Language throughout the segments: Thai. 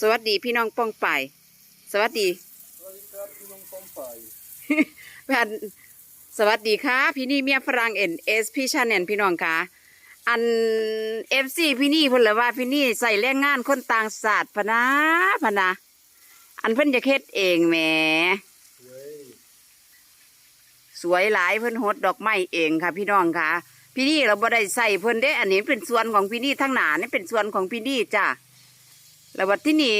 สวัสดีพี่น้องป้องไปายสวัสดีสวัสดีครับพี่น้องป้องไปแพนสวัสดีค่ะ พี่นี่เมียฝรั่งเอ็นเอสพี่ชาแนนพี่น้องค่ะอันเอฟซีพี่นี่พูดเลยว่าพี่นี่ใส่แรงงานคนต่างศาสตร์พนะพนะ อันเพิ่นจะเฮ็ดเองแหมเว้ยสวยหลายเพิ่นหดดอกไม้เองค่ะ พี่น้องค่ะ พี่นี่เราบ่ได้ใส่เพิ่นเด้ อันนี้เป็นส่วนของพี่นี่ทั้งหนานี่เป็นส่วนของพี่นี่จ้ะ แล้ววัดที่นี่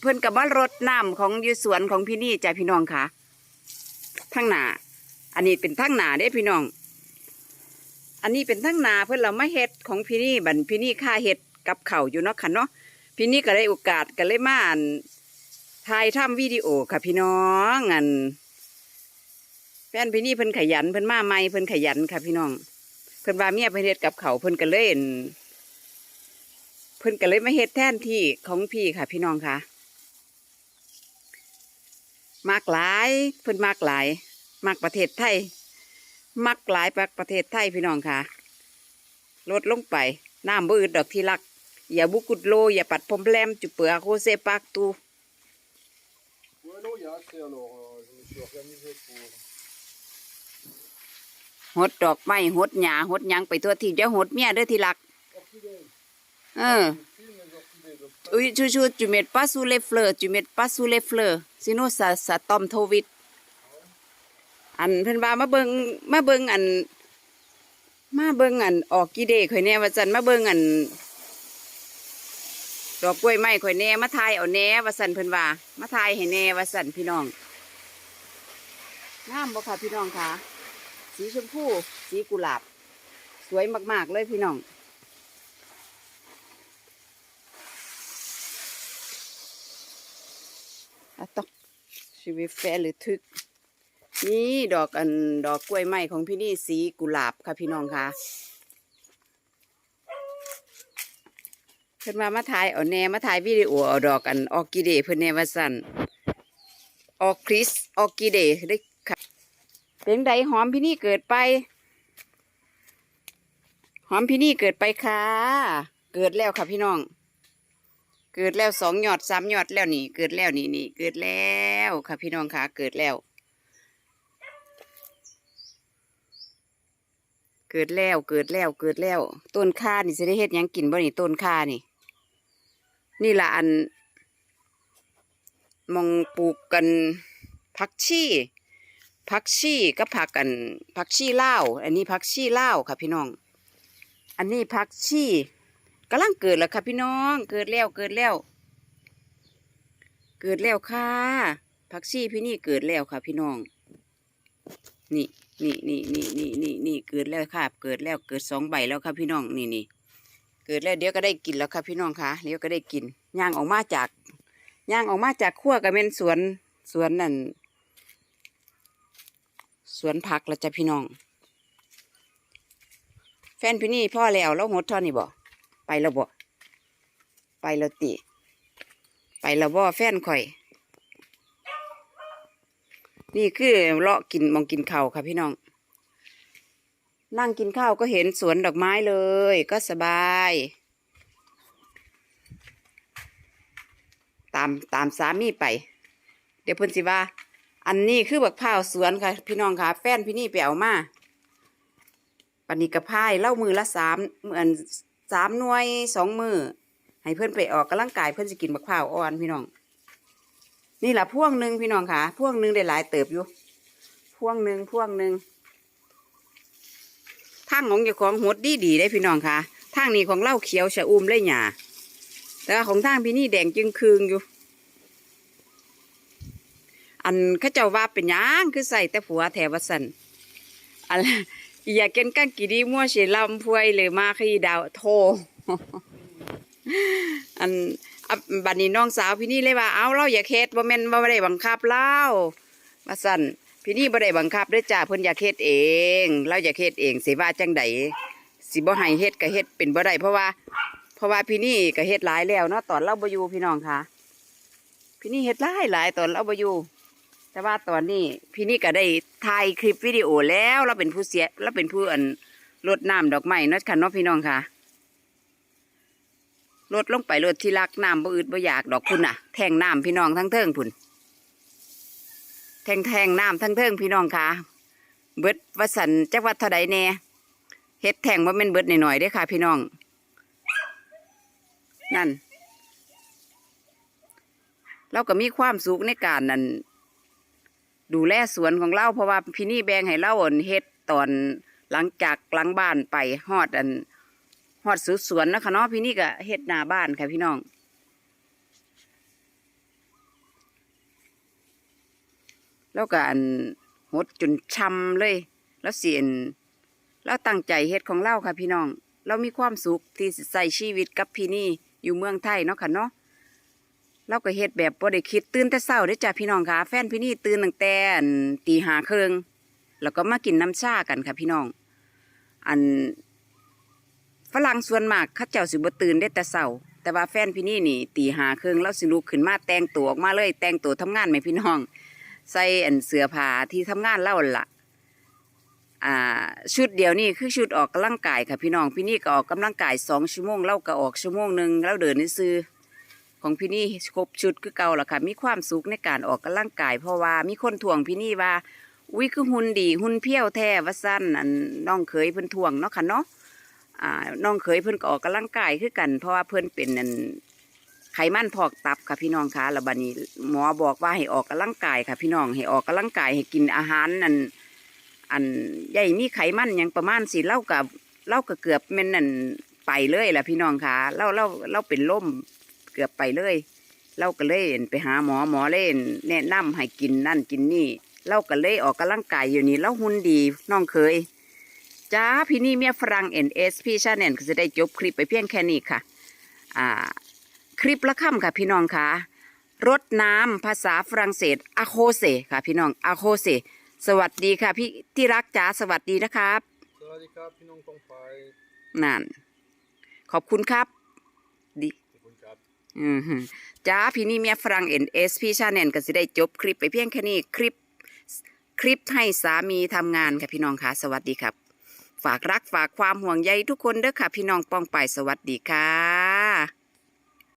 เพิ่อนกับว่ารดน้ำของยูสวนของพี่นี่จ้ะพี่น้องค่ะทั้งหนาอันนี้เป็นทั้งหนาเด้พี่น้อง อันนี้เป็นทั้งหนาเพิ่นเรามาเฮ็ดของพี่นี่บันพี่นี่ค่าเฮ็ดกับเข่าอยู่เนาะค่ะเนาะพี่นี่ก็ได้โอกาสก็เลยมานถ่ายทำวิดีโอค่ะพี่น้องอันแฟนพี่นี่เพิ่นขยันเพิ่นมาใหม่เพิ่นขยันค่ะพี่น้อง เพิ่นว่าเมียเพิ่นเฮ็ดกับเขาเพิ่นก็เล่น เพิ่นก็เลยมาเฮ็ดแทนที่ของพี่ค่ะ พี่น้องค่ะมากหลายเพิ่นมากหลายมากประเทศไทยมักหลายปักประเทศไทยพี่น้องค่ะลดลงไปน้ำบืดดอกที่รัก อย่าบุกุดโล อย่าปัดพรมแลมจุเปือโคเซปากตูหดดอกไม้หดหญ้าหดยังไปทั่วที่เดี๋ยวหดเมียเด้อที่รัก เออ Je filme les orchidées. donc, Oui, tu, tu, tu mets pas sous les fleurs, tu mets pas sous les fleurs, sinon ça ça tombe trop vite. อันเพิ่นว่ามาเบิงมาเบิงอัน มาเบิงอันออกกี่เดข่อยแน่ว่าซั่นมาเบิงอันดอกกล้วยไม้ข่อยแน่มาทายเอาแน่ว่าซั่นเพิ่นว่ามาทายให้แน่ว่าซั่นพี่น้องงามบ่ค่ะพี่น้องค่ะ สีชมพู สีกุหลาบ สวยมาก ๆ เลยพี่น้อง Attends, je vais faire le truc. นี่ดอกอันดอกกล้วยไม้ของพี่นี่สีกุหลาบค่ะพี่น้องค่ะเพิ่นมามาถ่ายเอาแหนมาถ่ายวิดีโอเอาดอกอันออร์กิเดเพิ่นแนว่าสั่นออคริสออร์กิเดได้ค่ะเป็นไดหอมพี่นี่เกิดไป หอมพี่นี่เกิดไปค่ะ เกิดแล้วค่ะพี่น้อง เกิดแล้วสองหยอดสามหยอดแล้วนี่ เกิดแล้วนี่นี่เกิดแล้วค่ะพี่น้องค่ะเกิดแล้ว เกิดแล้วเกิดแล้วเกิดแล้ว ต้นข่านี่จะได้เฮ็ดยังกินบ่นี่ต้นข่านี่ นี่ละอันมองปลูกกันผักชีผักชีก็ผักกันผักชีเลาอันนี้ผักชีเลาค่ะพี่น้อง อันนี้ผักชี กำลังเกิดแล้วค่ะพี่น้อง เกิดแล้วเกิดแล้ว เกิดแล้วค่ะผักชีพี่นี่เกิดแล้วค่ะพี่น้อง นี่นี่นี่นี่นี่นี่นี่เกิดแล้วค่ะ เกิดแล้วเกิดสองใบแล้วค่ะพี่น้องนี่นี่เกิดแล้วเดี๋ยวก็ได้กินแล้วค่ะพี่น้องค่ะเดี๋ยวก็ได้กินย่างออกมาจากย่างออกมาจากขั้วกับเป็นสวนสวนนั่นสวนผักแล้วจ้ะพี่น้อง แฟนพี่นี่พ่อแล้วแล้วหดท่านี่บ่ ไปแล้วบ่ไปแล้วติ ไปแล้วบ่แฟนข่อย นี่คือเลาะกินมองกินข้าวค่ะพี่น้อง นั่งกินข้าวก็เห็นสวนดอกไม้เลย ก็สบาย ตามตามสามีไป เดี๋ยวเพิ่นสิว่า อันนี้คือบักพร้าวสวนค่ะ พี่น้องค่ะ แฟนพี่นี่ไปเอามาปันนี้กระพายเล่ามือละสามเหมือน สามหน่วยสองมือให้เพื่อนไปออกกำลังกายเพื่อนจะกินบักพร้าวอ่อนพี่น้อง นี่แหละพ่วงหนึ่งพี่น้องค่ะพ่วงหนึ่งได้หลายเติบอยู่พ่วงหนึ่งพ่วงหนึ่งทางของเจ้าของหดดีดีได้พี่น้องค่ะทางนี้ของเหล้าเขียวชะอุ่มเลยหยาแต่ของทางพี่นี่แดงจึงคืงอยู่ อันข้าเจ้าว่าเป็นยังคือใส่แต่ผัวแถวสันอัน อยากกินกันกี่ดีมั่วเสียลำพวยเลยมาขี้ดาวโทอันบัดนี้น้องสาวพี่นี่เลยว่าเอาเราอย่าเฮ็ดบ่แม่นบ่ได้บังคับเล่าว่าสั่นพี่นี่บ่ได้บังคับด้อจ้าเพิ่นอยาเฮ็ดเอง เราอยาเฮ็ดเองสิว่าจังใดสิบ่ให้เฮ็ดก็เฮ็ดเป็นบ่ได้เพราะว่า เพราะว่าพี่นี่ก็เฮ็ดหลายแล้วเนาะตอนเราบ่อยู่พี่น้องค่ะ พี่นี่เฮ็ดหลายหลายตอนเราบ่อยู่ แต่ว่าตอนนี้พี่นี่ก็ได้ถ่ายคลิปวิดีโอแล้วเราเป็นผู้เสียเราเป็นผู้อันรดน้ำดอกไม้นาะค่ะเนาะพี่น้องค่ะลดลงไปลดที่รักน้ำบ่อืดบ่อยากดอกคุณน่ะ แทงน้ำพี่น้องทั้งเทิงพุ่นแทงแทงน้ำทั้งเทิงพี่น้องค่ะ เบิดวสันจักวัดเท่าใดแน่เฮ็ดแทงว่าเป็นเบิดหน่อยๆเด้ค่ะ พี่น้อง นั่น เราก็มีความสุขในการนั่น ดูแลสวนของเราเพราะว่าพี่นี่แบ่งให้เราอ่นเฮ็ดตอนหลังจากหลังบ้านไปฮอดอันฮอดสุดสวนนะคะเนาะพี่นี่ก็เฮ็ดหน้าบ้านค่ะพี่น้องแล้วก็อันหดจนช้ำเลย แล้วเสียนเราตั้งใจเฮ็ดของเราค่ะพี่น้อง เรามีความสุขที่ใส่ชีวิตกับพี่นี่อยู่เมืองไทยเนาะค่ะเนาะ เราก็เฮ็ดแบบบ่ได้คิดตื่นแต่เช้าเด้จ้ะพี่น้องค่ะแฟนพี่นี่ตื่นตั้งแต่อันตีห้าครึ่งแล้วก็มากินน้ำชากันค่ะพี่น้อง อันฝรั่งส่วนมากเขาเจ้าสิบ่ตื่นได้แต่เช้าแต่ว่าแฟนพี่นี่นี่ตีห้าครึ่งเราสิลุกขึ้นมาแต่งตัวออกมาเลยแต่งตัวทำงานไหมพี่น้อง ใส่อันเสื้อผ้าที่ทำงานเล่าล่ะอ่าชุดเดียวนี่คือชุดออกกำลังกายค่ะพี่น้องพี่นี่ก็ออกกำลังกายสองชั่วโมงเล่าก็ออกชั่วโมงหนึ่งแล้วเดินซื้อ ของพี่นี่ครบชุดคือเก่าละค่ะ มีความสุขในการออกกำลังกาย เพราะว่ามีคนถ่วงพี่นี่ว่าอุ้ยคือหุ่นดีหุ่นเพี้ยวแท้ว่าสั้นอันน้องเคยเพิ่นถ่วงเนาะค่ะเนาะอ่าน้องเคยเพิ่นก็ออกกำลังกายคือกัน เพราะว่าเพิ่นเป็นอันไขมันพอกตับค่ะพี่น้องคะแล้วบัดนี้หมอบอกว่าให้ออกกำลังกายค่ะ พี่น้องให้ออกกำลังกายให้กินอาหารนั่นอันใหญ่มีไขมันยังประมาณสิเล่ากับเล่าก็เกือบแม่นนั่นไปเลยแหละพี่น้องคะเล่าเล่าเล่าเป็นล่ม กือบไปเลยเล่าก็เลยไปหาหมอหมอเล่น แนะนำให้กินนั่นกินนี่เล่าก็เลยออกกำลังกายอยู่นี่เล่าหุ่นดีน้องเคยจ้าพี่นี่เมียฝรั่งเอ็นเอสพี่ชาแนลก็จะได้จบคลิปไปเพียงแค่นี้ค่ะ อ่า คลิปละค่ำค่ะพี่น้องค่ะรดน้ำภาษาฝรั่งเศสอาโคเซค่ะ พี่น้องอาโคเซสวัสดีค่ะ พี่ที่รักจ๋าสวัสดีนะครับ สวัสดีครับ พี่น้องกองไฟนั่น ขอบคุณครับดี จ้าพี่นี่เมียฝรั่งเอ็นเอสพี่ชาแนลก็สิได้จบคลิปไปเพียงแค่นี้คลิปคลิปให้สามีทำงานค่ะพี่น้องค่ะสวัสดีครับ ฝากรักฝากความห่วงใยทุกคนเด้อค่ะ พี่น้องป้องไปสวัสดีค่ะ